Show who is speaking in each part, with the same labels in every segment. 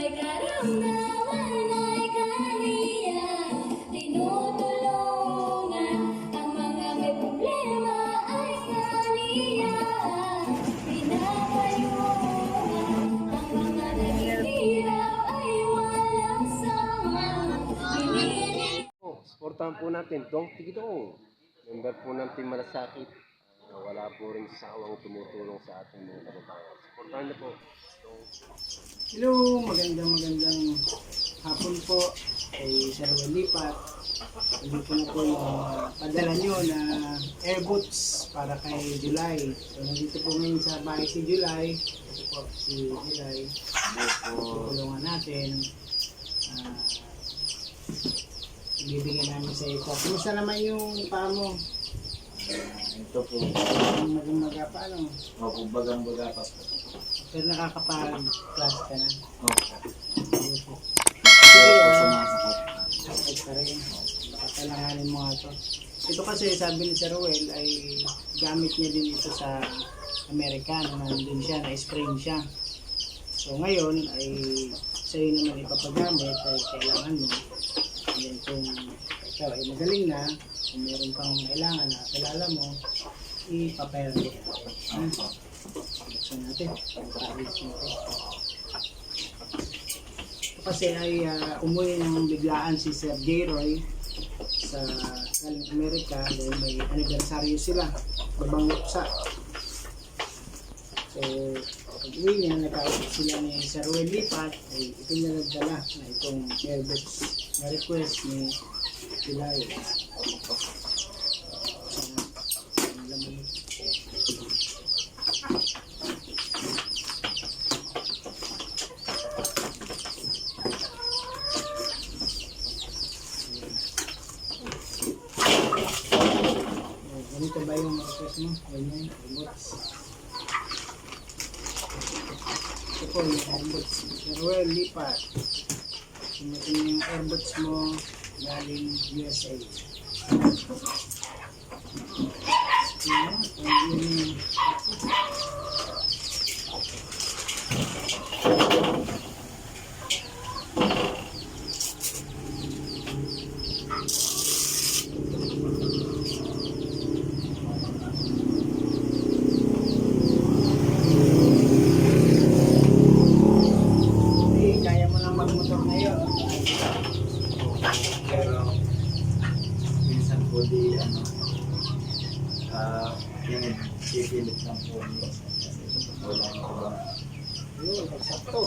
Speaker 1: Po, supportahan po natin Dong Tigidong. Member po ng Team Malasakit. Na wala po rin sawang tumutulong sa ating mga kababayan. Supportahan niyo po.
Speaker 2: Hello, magandang magandang hapon po kay Sir Lipat. Hindi ko na po yung uh, padala nyo na airboats para kay July. So, nandito po ngayon sa bahay si July. Ito po si July. Tutulungan natin. Ah, ibibigyan namin sa iyo. Kumusta naman yung paa mo?
Speaker 3: Ito po,
Speaker 2: Yung mag-umaga pa, ano?
Speaker 3: opo, bagang-baga pa po.
Speaker 2: Pero nakakapag-class ka na.
Speaker 3: Opo.
Speaker 2: Sige,
Speaker 3: Pero po sumasakot.
Speaker 2: Pa rin. Baka kailanganin mo nga to. Ito kasi sabi ni Sir Ruel ay gamit niya din ito sa Amerika na nandun siya, na-sprain siya. So ngayon ay sa'yo naman ipapagamit ay kailangan mo. And then kung ikaw ay magaling na, kung meron kang kailangan na kilala mo, ipapayag mo. Hmm?
Speaker 3: Opo.
Speaker 2: Buksan natin. Paris natin. Kasi ay ah, umuwi ng biglaan si Sir J. Roy sa galing Amerika dahil may anibersaryo sila. Babang luksa. So, pag uwi niya, nakausap sila ni Sir Roy Lipat, ay ipinagdala na itong airbox na request ni Pilay. Ang laman nito. Oh, ganito ba mo? Ganyan, remotes. Ito po yung airbots. Pero well, lipat. Sumating yung airbots mo galing USA. Yun yung- Hindi, kaya mo lang magmotor ngayon.
Speaker 3: Pero, minsan po di, ano, ah, pinag pipilit lang po niya. Kasi wala na po ba?
Speaker 2: Yun, eksakto.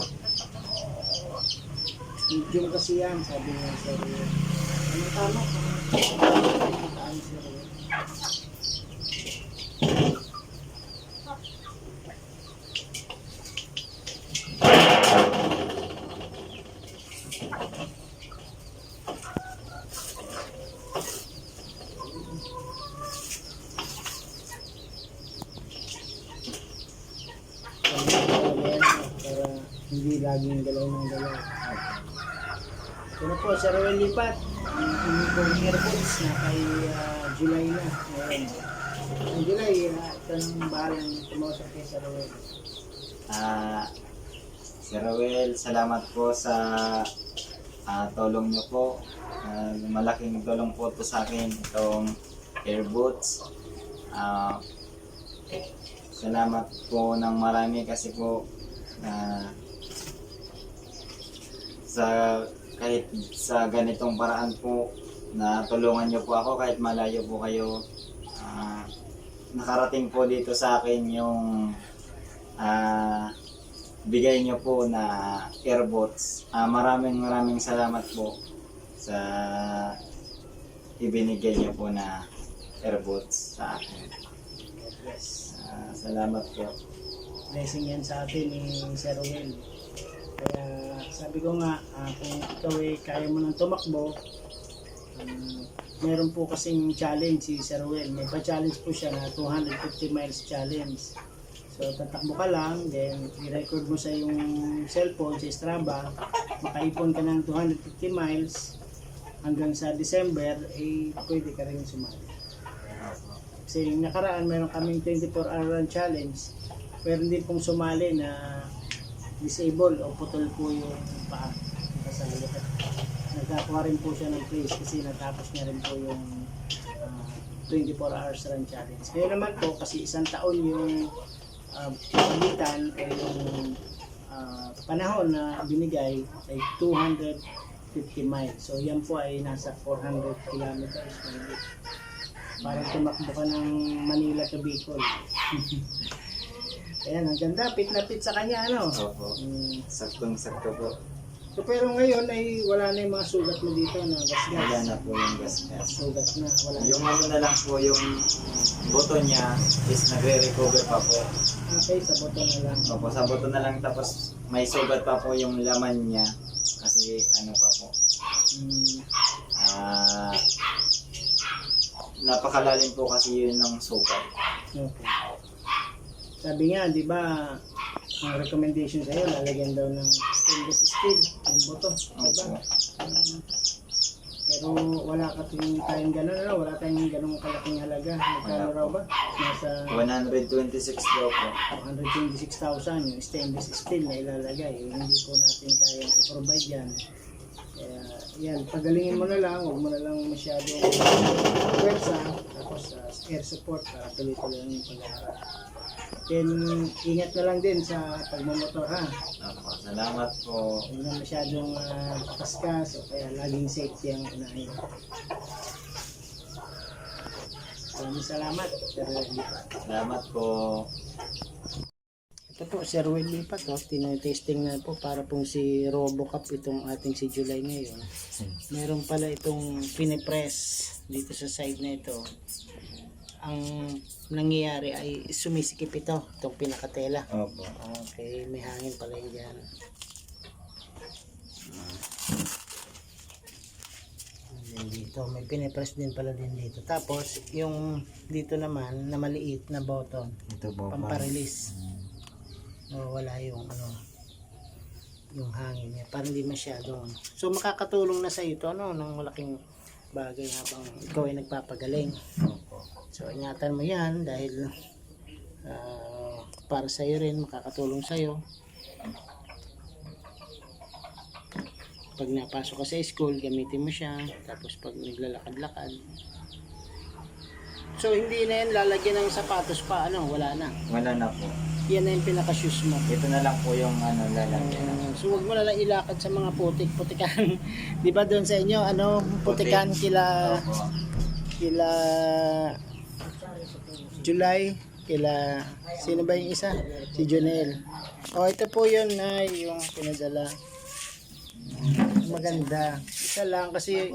Speaker 2: Medium kasi yan, sabi niya sa Rio. Ano tama? Ano tama Rio? para hindi laging galaw ng galaw. Ito na po, sa Royal Lipat, ang pong airports na kay ah, July na. Ngayon. Ang July, uh, ito nang bahalang tumausap kay sa Royal.
Speaker 3: Ah, Sir salamat po sa ah, tulong niyo po. Ah, malaking tulong po to sa akin itong air boots. Ah, salamat po ng marami kasi po na sa kahit sa ganitong paraan po na tulungan niyo po ako kahit malayo po kayo ah, nakarating po dito sa akin yung ah bigay niyo po na airbots. Ah, maraming maraming salamat po sa ibinigay niyo po na airbots sa akin.
Speaker 2: Bless.
Speaker 3: Ah, salamat po.
Speaker 2: Blessing yan sa atin ni Sir Royal. Kaya sabi ko nga, ah, kung ikaw ay kaya mo nang tumakbo, um, meron po kasing challenge si Sir Royal. May pa-challenge po siya na 250 miles challenge. So, tatakbo ka lang, then i-record mo sa yung cellphone, sa Strava, makaipon ka ng 250 miles hanggang sa December, eh, pwede ka rin sumali. Kasi yung nakaraan, meron kaming 24 hour run challenge, meron din pong sumali na disable o putol po yung paa sa likod. Nagkakuha rin po siya ng place kasi natapos niya rin po yung ah, 24 hours run challenge. Ngayon naman po kasi isang taon yung uh, pagitan o yung ah, panahon na binigay ay 250 miles. So yan po ay nasa 400 kilometers. Parang tumakbo ka ng Manila to Bicol. Ayan, ang ganda. Pit na pit sa kanya, ano?
Speaker 3: Opo.
Speaker 2: Mm.
Speaker 3: Saktong sakto po.
Speaker 2: So, pero ngayon ay wala na yung mga sugat mo dito na
Speaker 3: Wala
Speaker 2: gas-gas.
Speaker 3: na po yung gas-gas.
Speaker 2: Sugat na, wala na.
Speaker 3: Yung ano na lang po, yung buto niya is nagre-recover pa po.
Speaker 2: Okay, sa boto na lang.
Speaker 3: Opo, sa buto na lang tapos may sugat pa po yung laman niya. Kasi ano pa po,
Speaker 2: Mm.
Speaker 3: ah napakalalim po kasi yun ng sugat.
Speaker 2: Okay. Sabi nga, di ba, ang recommendation sa'yo, lalagyan daw ng stainless steel, yung boto. Di ba?
Speaker 3: Opo.
Speaker 2: Mm. Pero wala ka tingin tayong gano'n, ano? wala tayong ganong kalaking halaga. Magkano raw ba? Nasa
Speaker 3: 126 daw po.
Speaker 2: 126,000 yung stainless steel na ilalagay. Eh, hindi po natin kaya i-provide yan. Kaya yan, pagalingin mo na lang, huwag mo na lang masyadong pwersa, air support para tuloy-tuloy lang yung pag-aaral. Then, ingat na lang din sa pagmamotor ha.
Speaker 3: Opo, salamat po.
Speaker 2: Huwag na masyadong uh, pakaskas o kaya laging safety ang unahin. Maraming salamat. Sir Lipat.
Speaker 3: Salamat po.
Speaker 2: Ito po, Sir Will Lipat, oh, tinetesting na po para pong si Robocop itong ating si July ngayon. Meron pala itong pinipress dito sa side na ito. Ang nangyayari ay sumisikip ito, itong pinakatela.
Speaker 3: Opo.
Speaker 2: Okay, may hangin pala yun dyan. Then dito, may pinipress din pala din dito. Tapos, yung dito naman, na maliit na button,
Speaker 3: Ito po.
Speaker 2: pamparelease. No, wala yung ano yung hangin niya. Parang hindi masyadong. So makakatulong na sa ito ano ng malaking bagay habang ikaw ay nagpapagaling.
Speaker 3: Opo.
Speaker 2: So ingatan mo 'yan dahil ah, para sa iyo rin makakatulong sa iyo. Pag napasok ka sa school, gamitin mo siya. Tapos pag naglalakad-lakad. So hindi na yan lalagyan ng sapatos pa, ano, wala na.
Speaker 3: Wala na po.
Speaker 2: Yan na yung pinaka-shoes mo.
Speaker 3: Ito na lang po yung ano lalagyan.
Speaker 2: Uh, so wag mo na lang ilakad sa mga putik-putikan. 'Di ba doon sa inyo ano, putikan kila
Speaker 3: Opo.
Speaker 2: Kila July, kila sino ba yung isa? Si Jonel. Oh, ito po 'yun na yung pinadala. Maganda. Isa lang kasi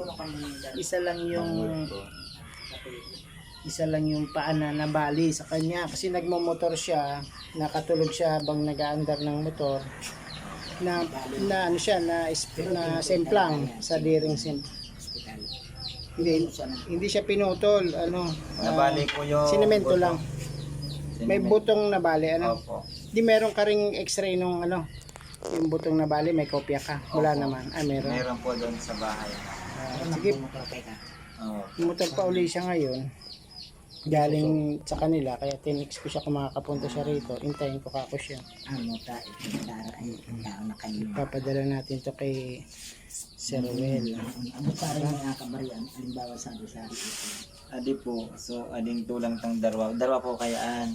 Speaker 2: isa lang yung isa lang yung paa na nabali sa kanya kasi nagmomotor siya nakatulog siya habang nag-aandar ng motor na na ano siya na na semplang sa diring sim hindi hindi siya pinutol ano ah,
Speaker 3: Nabali po yung...
Speaker 2: sinemento
Speaker 3: buto.
Speaker 2: lang may
Speaker 3: Sinemento.
Speaker 2: butong nabali ano
Speaker 3: Opo.
Speaker 2: di meron ka ring x-ray nung ano yung butong nabali may kopya ka wala
Speaker 3: Opo.
Speaker 2: naman ah meron
Speaker 3: Meron po doon sa bahay.
Speaker 2: Ah, sige
Speaker 3: Oo.
Speaker 2: motor pa uli siya ngayon galing sa kanila kaya tinex ko siya kung makakapunta siya rito intayin ko kako siya papadala natin to kay Sir Ruel
Speaker 3: Adi po, so ading tulang tang darwa. Darwa po kayaan.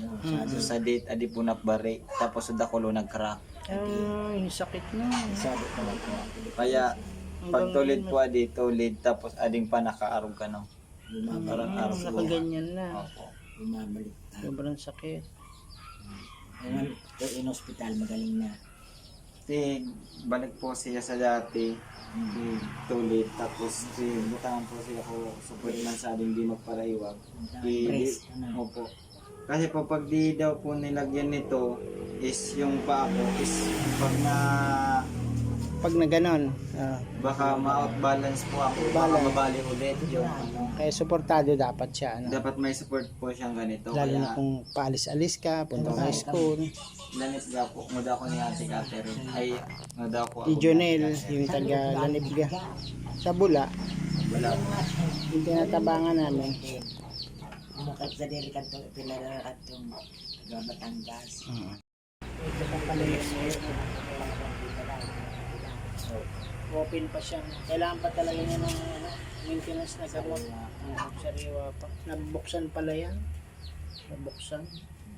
Speaker 3: So sa date, adi po nakbari. Tapos sa dakulo nag-crack.
Speaker 2: ay sakit na
Speaker 3: Kaya pag tulid po adi, tulid. Tapos ading pa nakaarog ka no. Parang arog po.
Speaker 2: nakaganyan na
Speaker 3: Opo.
Speaker 2: sobrang sakit
Speaker 3: Kasi balik po siya sa dati. Di tulid. Tapos si butangan po siya ko support man sa ading di magparaiwag. Di, di, opo. Kasi po pag di daw po nilagyan nito is yung paa ko is pag na
Speaker 2: pag na ganon ah,
Speaker 3: baka ma-outbalance po ako. Baka
Speaker 2: Balance.
Speaker 3: mabali ulit yung ano.
Speaker 2: kaya suportado dapat siya ano
Speaker 3: Dapat may support po siyang ganito.
Speaker 2: lalo na
Speaker 3: Kaya
Speaker 2: kung paalis-alis ka punta ka sa school
Speaker 3: lanit nga po. Muda ko ni Ate Catherine. Ay, muda ko
Speaker 2: si Jonel yung taga Lanibga sa Bula
Speaker 3: Wala po.
Speaker 2: yung tinatabangan namin Mm. Ito pa pala yung open pa siya. Kailangan pa talaga niya ng ano, maintenance na gamot. Uh, sariwa pa. Nabuksan pala yan. Nabuksan.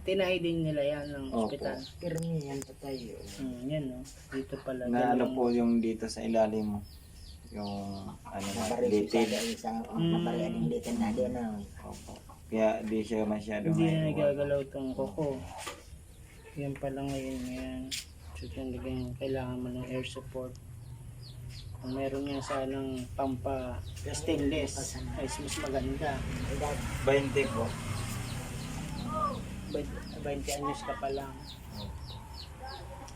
Speaker 2: Tinahi din nila yan ng
Speaker 3: Opo.
Speaker 2: ospital.
Speaker 4: Pirmi yan pa tayo.
Speaker 2: Hmm, yan no. Dito pala.
Speaker 3: Na ano po yung dito sa ilalim mo? Yung ano na,
Speaker 4: Nabaril sa
Speaker 3: litid.
Speaker 4: isang
Speaker 2: Mm.
Speaker 4: mabarian ng litin na din na.
Speaker 3: Opo. Kaya di siya masyado
Speaker 2: Hindi na nagagalaw tong koko. Yan pala ngayon yan. So talagang kailangan mo ng air support. Kung meron nga sanang pampa stainless, ay mas maganda.
Speaker 4: Edad
Speaker 3: 20 po.
Speaker 2: 20 anyos ka pa lang.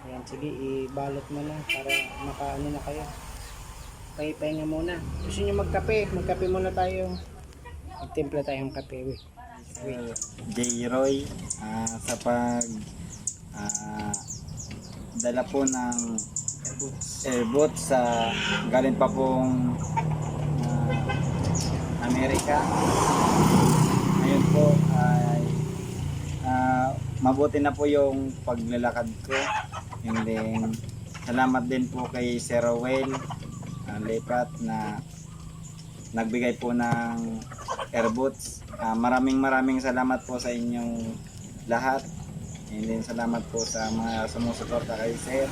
Speaker 2: Ayan, sige, ibalot mo na para makaano na kayo. Pahipahinga muna. Gusto nyo magkape? Magkape muna tayo. Magtimpla tayong kape. Wait. Wait.
Speaker 3: J. Roy ah, sa pag ah, dala po ng airboat sa galing pa pong ah, Amerika. Ngayon po ay ah, mabuti na po yung paglalakad ko. And then salamat din po kay Sir Rowell ah, Lepat na nagbigay po ng airboats. Ah, maraming maraming salamat po sa inyong lahat. And then salamat po sa mga sumusuporta kay Sir.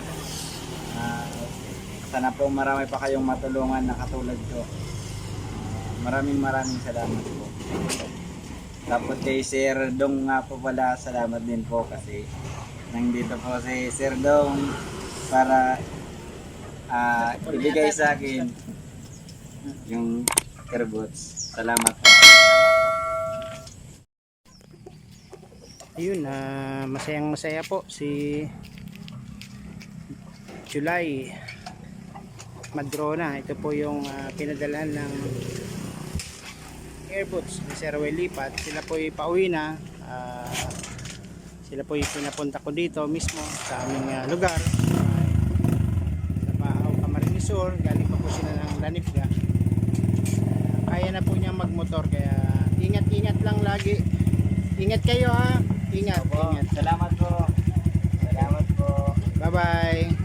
Speaker 3: Sana po marami pa kayong matulungan na katulad ko. Ah, maraming maraming salamat po. Tapos kay Sir Dong nga po pala, salamat din po kasi nandito po si Sir Dong para ah, ibigay sa akin yung airboats. Salamat po.
Speaker 2: Ayun, ah, masayang masaya po si July Madrona. Ito po yung ah, pinadalhan ng airboats ni Sir Lipat. Sila po pauwi na. Ah, sila po yung pinapunta ko dito mismo sa aming ah, lugar. sa Paaw Camarines Sur. Galing pa po sila ng Lanipga. Kaya na po niya magmotor kaya ingat-ingat lang lagi. Ingat kayo ha. Ingat, ingat.
Speaker 3: Salamat po. Salamat po.
Speaker 2: Bye-bye.